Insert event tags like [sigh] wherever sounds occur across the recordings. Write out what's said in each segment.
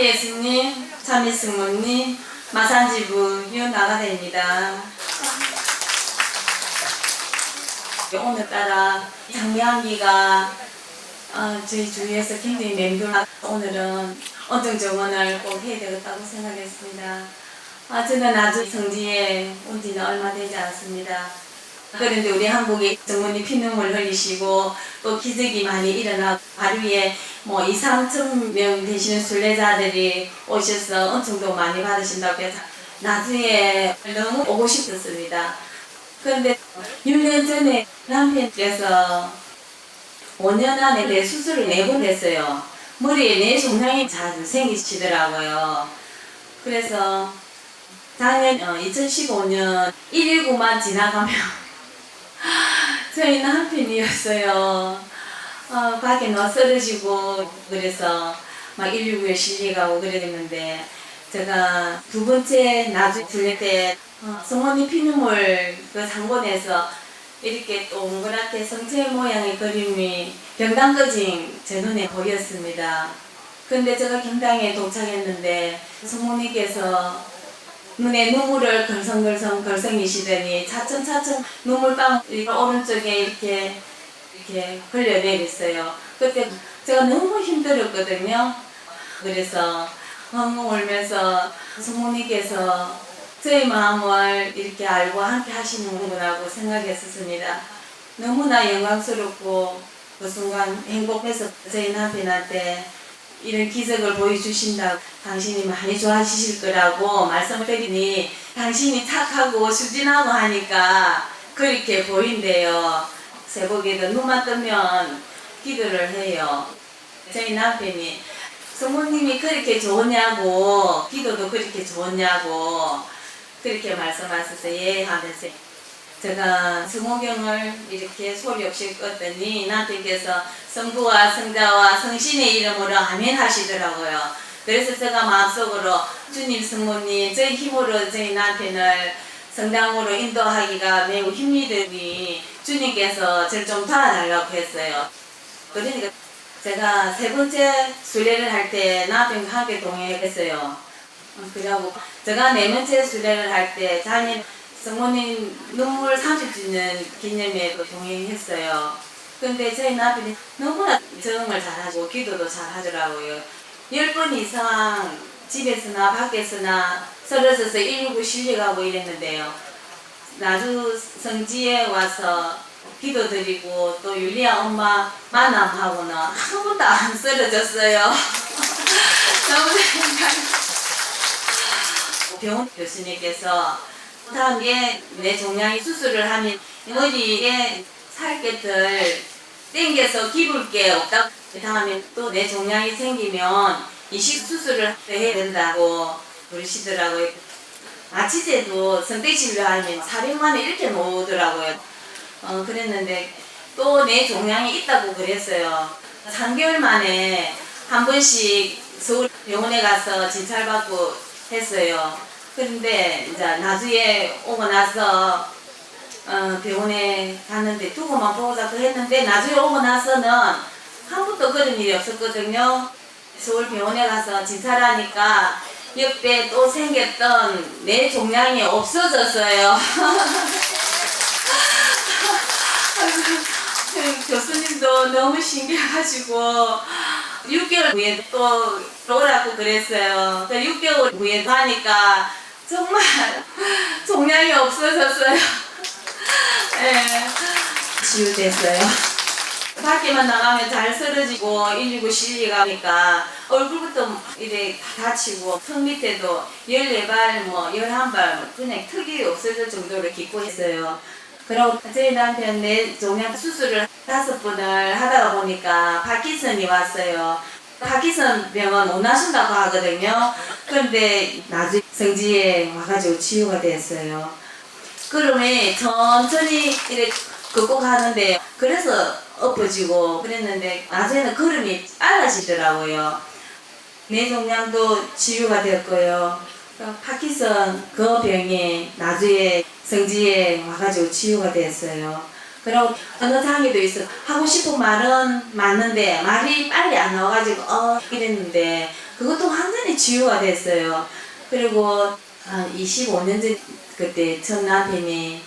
예수님, 참미 승모님, 마산지부 윤나가대입니다. 오늘따라 장미향기가 어, 저희 주위에서 굉장히 맴돌아 오늘은 언정 정원을 꼭 해야 되겠다고 생각했습니다. 아, 저는 아주 성지에 온 지는 얼마 되지 않았습니다. 그런데 우리 한국에 정원이 피눈물 흘리시고 또 기적이 많이 일어나고 하루에 뭐 2, 3천 명 되시는 순례자들이 오셔서 은총도 많이 받으신다고 해서 나중에 너무 오고 싶었습니다. 그런데 6년 전에 남편께서 5년 안에 내 수술을 네 번 했어요. 머리에 뇌 종양이 자주 생기시더라고요. 그래서 작년 어, 2015년 119만 지나가면 [gasps] 저희 남편이었어요. 어, 밖에 너 쓰러지고 그래서 막 119에 실려가고 그랬는데 제가 두 번째 나주 들릴 때 어, 성원이 피눈물 그 상본에서 이렇게 동그랗게 성체 모양의 그림이 경당 거진 제 눈에 보였습니다. 근데 제가 경당에 도착했는데 성모님께서 눈에 눈물을 걸성걸성 걸성이시더니 차츰차츰 눈물방 오른쪽에 이렇게 이렇게 흘려내렸어요. 그때 제가 너무 힘들었거든요. 그래서 엉엉 울면서 성모님께서 저의 마음을 이렇게 알고 함께 하시는구나고 생각했었습니다. 너무나 영광스럽고 그 순간 행복해서 저희 남편한테 이런 기적을 보여주신다고 당신이 많이 좋아하실 거라고 말씀을 드리니 당신이 착하고 수진하고 하니까 그렇게 보인대요. 새벽에도 눈만 뜨면 기도를 해요. 저희 남편이 성모님이 그렇게 좋으냐고 기도도 그렇게 좋으냐고 그렇게 말씀하셔서 예 하면서 제가 성호경을 이렇게 소리 없이 껐더니 남편께서 성부와 성자와 성신의 이름으로 아멘 하시더라고요. 그래서 제가 마음속으로 주님 성모님 저희 힘으로 저희 남편을 성당으로 인도하기가 매우 힘이 되니 주님께서 저를 좀 도와달라고 했어요. 그러니까 제가 세 번째 순례를 할 때 남편과 함께 동행했어요. 어, 그리고 제가 네 번째 순례를 할때 장인 성모님 눈물 30주년 기념회도 동행했어요. 근데 저희 남편이 너무나 정말 잘하고 기도도 잘하더라고요. 10번 이상 집에서나 밖에서나 서러서서 119 실려가고 이랬는데요. 나주 성지에 와서 기도 드리고 또 율리아 엄마 만남하고는 한 번도 안 쓰러졌어요. [laughs] 너무 생각 병원 교수님께서 다음에 내 종양이 수술을 하면 머리에 살갗을 땡겨서 기울 게 없다. 다음에 또내 종양이 생기면 이식 수술을 해야 된다고 그러시더라고요. 아치제도 성대진료 하면 400만 원 이렇게 나오더라고요. 어, 그랬는데 또내 종양이 있다고 그랬어요. 3개월 만에 한 번씩 서울 병원에 가서 진찰받고 했어요. 그런데 이제 나중에 오고 나서 어, 병원에 갔는데 두고만 보자고 했는데 나중에 오고 나서는 한 번도 그런 일이 없었거든요. 서울 병원에 가서 진찰 하니까 옆에 또 생겼던 내 종양이 없어졌어요. [laughs] 교수님도 너무 신기해가지고 6개월 후에 또 오라고 그랬어요. 그 6개월 후에 가니까 정말 종양이 없어졌어요. 예, 치유됐어요. 밖에만 나가면 잘 쓰러지고 119 실리가 니까 얼굴부터 이래 다치고 턱 밑에도 14발 뭐 11발 그냥 턱이 없어질 정도로 기고했어요. 그리고 저희 남편 내 종양 수술을 다섯 번을 하다가 보니까 파킨슨이 왔어요. 파킨슨 병은 원하신다고 하거든요. 그런데 나중에 성지에 와가지고 치유가 됐어요. 그러면 천천히 이렇게 가는데 그래서 엎어지고 그랬는데 나중에는 걸음이 빨라지더라고요. 뇌 종양도 치유가. 그 파킨슨 그 병이 나중에 성지에 와가지고 치유가 됐어요. 그리고 어느 장애도 있어 하고 싶은 말은 맞는데 말이 빨리 안 나와가지고 어 이랬는데 그것도 완전히 치유가 됐어요. 그리고 한 25년 전 그때 첫 남편이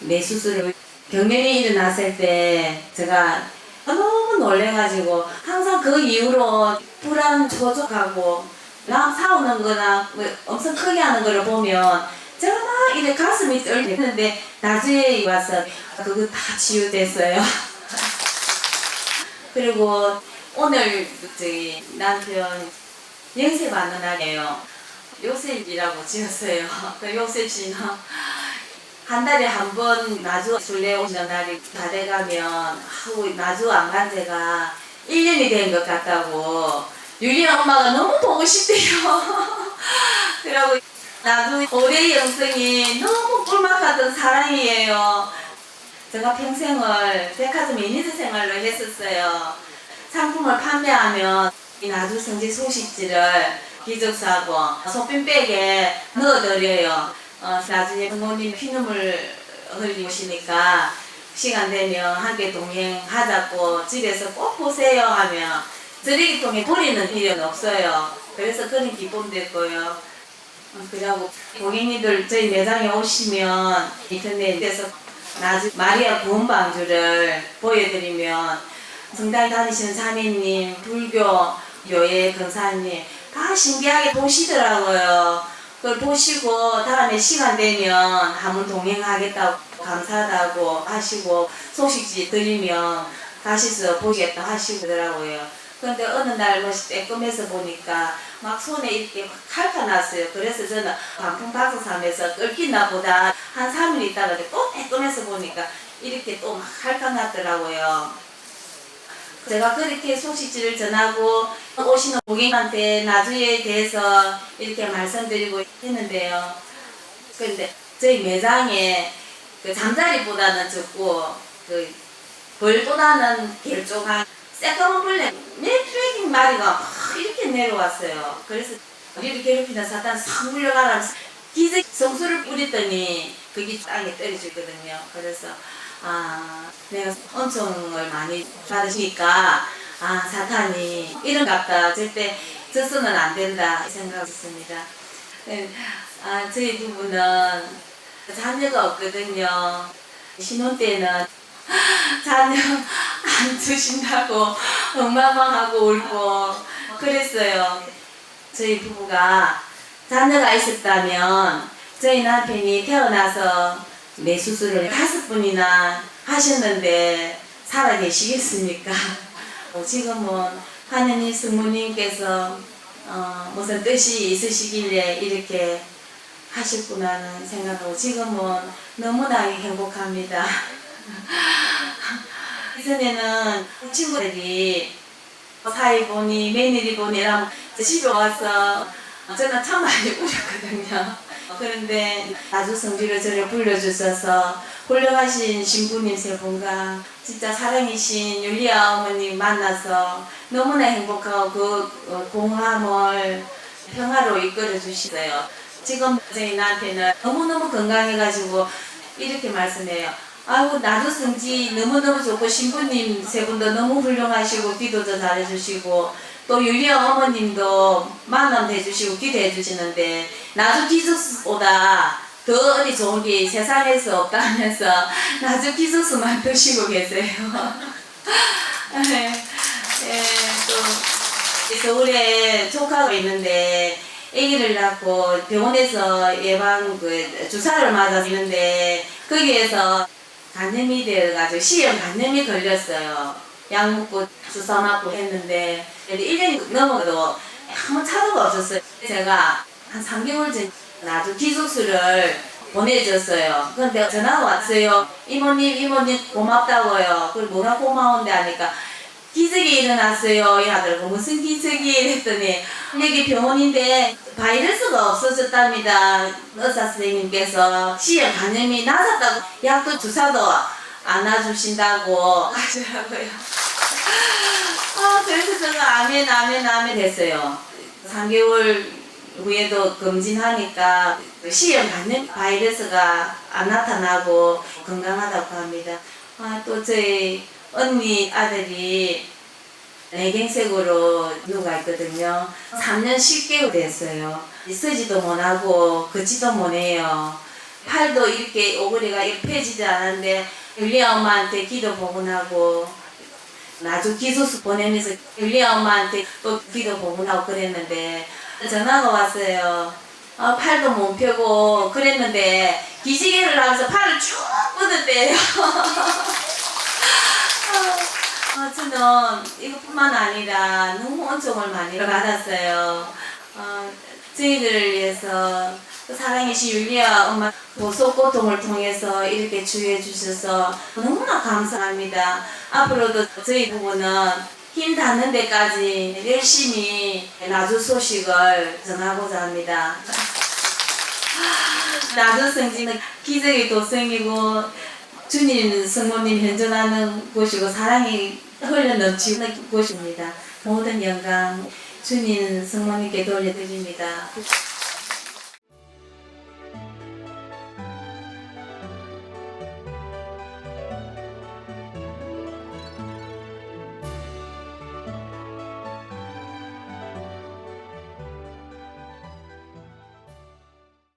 뇌 수술을 경련이 일어났을 때 제가 너무 놀래가지고 항상 그 이후로 불안 조족하고 남 사오는 거나 뭐 엄청 크게 하는 거를 보면 제가 막 이래 가슴이 떨리는데 나중에 와서 그거 다 치유됐어요. [laughs] 그리고 오늘 저기 남편 연세 받는 날이에요. 요셉이라고 지었어요. [laughs] 그 요셉 씨는 한 달에 한 번 나주 순례 오는 날이 다 돼가면 하고 나주 안 간 지가 1년이 된 것 같다고 유리 엄마가 너무 보고 싶대요. [laughs] 그러고 나주 올해 영성이 너무 꿀맛하던 사랑이에요. 제가 평생을 백화점 매니저 생활로 했었어요. 상품을 판매하면 이 나주 성지 소식지를 기적사고 소핀백에 넣어드려요. 어, 나중에 부모님 피눈물 흘리시니까 시간 되면 함께 동행하자고 집에서 꼭 보세요 하면 쓰레기통에 버리는 필요는 없어요. 그래서 그런 기쁨도 있고요. 어, 그리고 고객님들 저희 매장에 오시면 인터넷에서 나중 마리아 구원방주를 보여드리면 성당에 다니시는 자매님, 불교, 교회 권사님 다 신기하게 보시더라고요. 그걸 보시고 다음에 시간 되면 한번 동행하겠다고 감사하다고 하시고 소식지 드리면 가시서 보겠다 하시더라고요. 그런데 어느 날뭐 빼꼼해서 보니까 막 손에 이렇게 막 칼가 났어요. 그래서 저는 방풍 사면서 끓기나 보다 한 3일 있다가 또 빼꼼해서 보니까 이렇게 또 막 칼가 났더라고요. 제가 그렇게 소식지를 전하고 오시는 고객한테 나주에 대해서 이렇게 말씀드리고 했는데요. 그런데 저희 매장에 그 잠자리보다는 적고 그 벌보다는 결종한 새까만 벌레 매트레깅 마리가 막 이렇게 내려왔어요. 그래서 우리를 괴롭히는 사탄 싹 물려가라 기적 성수를 뿌렸더니 그게 땅에 떨어지거든요. 그래서 아 내가 엄청을 많이 받으시니까 아 사탄이 이런 같다 절대 져서는 안 된다 이 생각했습니다. 네, 아 저희 부부는 자녀가 없거든요. 신혼 때는 자녀 안 주신다고 엉망망하고 울고 그랬어요. 저희 부부가 자녀가 있었다면 저희 남편이 태어나서 뇌 수술을 다섯 분이나 하셨는데 살아 계시겠습니까? 어, 지금은 하느님 스무님께서 어, 무슨 뜻이 있으시길래 이렇게 하셨구나는 생각하고 지금은 너무나 행복합니다. [laughs] 이전에는 친구들이 사이 보니 며느리 보니 이러면 집에 와서 저는 참 많이 울었거든요. 그런데 아주 성질을 저를 불러주셔서 훌륭하신 신부님 세 분과 진짜 사랑이신 율리아 어머님 만나서 너무나 행복하고 그 어, 공함을 평화로 이끌어 주시어요. 지금 저희 남편은 너무너무 건강해가지고 이렇게 말씀해요. 아이고 나도 성지 너무너무 좋고 신부님 세 분도 너무 훌륭하시고 기도도 잘해주시고 또 유리아 어머님도 만남 해주시고 기도해 주시는데 나도 기숙스보다 더 어디 좋은 게 세상에서 없다면서 [laughs] 나도 기숙스만 [laughs] 드시고 계세요. 예, [laughs] 예, 또 서울에 조카가 있는데 아기를 낳고 병원에서 예방 그 주사를 맞아서 있는데 거기에서 간염이 되어가지고 시형 간염이 걸렸어요. 약 먹고 주사 맞고 했는데 1년이 넘어도 아무 차도가 없었어요. 제가 한 3개월 전 나주 기숙수를 보내줬어요. 근데 전화가 왔어요. 이모님, 이모님 고맙다고요. 그리고 뭐가 고마운데 하니까 기적이 일어났어요. 이 하더라고. 무슨 기적이? 했더니 여기 병원인데 바이러스가 없어졌답니다. 의사 선생님께서 시형 간염이 나았다고 약도 주사도 안 놔주신다고 하더라고요. 아, 그래서 제가 아멘, 아멘, 아멘 했어요. 3개월 후에도 검진하니까 시형 간염 바이러스가 안 나타나고 건강하다고 합니다. 아, 또 저희 언니 아들이 내경색으로 누가 있거든요. 3년 10개월 됐어요. 쓰지도 못하고 걷지도 못해요. 팔도 이렇게 오그리가 이렇게 펴지지 않았는데 율리 엄마한테 기도 복문하고 나중 기소수 보내면서 율리 엄마한테 또 기도 복문하고 그랬는데 전화가 왔어요. 아, 팔도 못 펴고 그랬는데 기지개를 하면서 팔을 쭉 뻗었대요. 아, [laughs] 저는 이것뿐만 아니라 너무恩寵을 많이 받았어요. 어, 저희들을 위해서 또 사랑이신 율리아 엄마 보석 고통을 통해서 이렇게 주의해 주셔서 너무나 감사합니다. 앞으로도 저희 부부는 힘 닿는 데까지 열심히 나주 소식을 전하고자 합니다. [laughs] 나주 성지는 기적의 도성이고 주님 성모님 현존하는 곳이고 사랑이 흘러 넘치는 곳입니다. 모든 영광 주님 성모님께 돌려드립니다.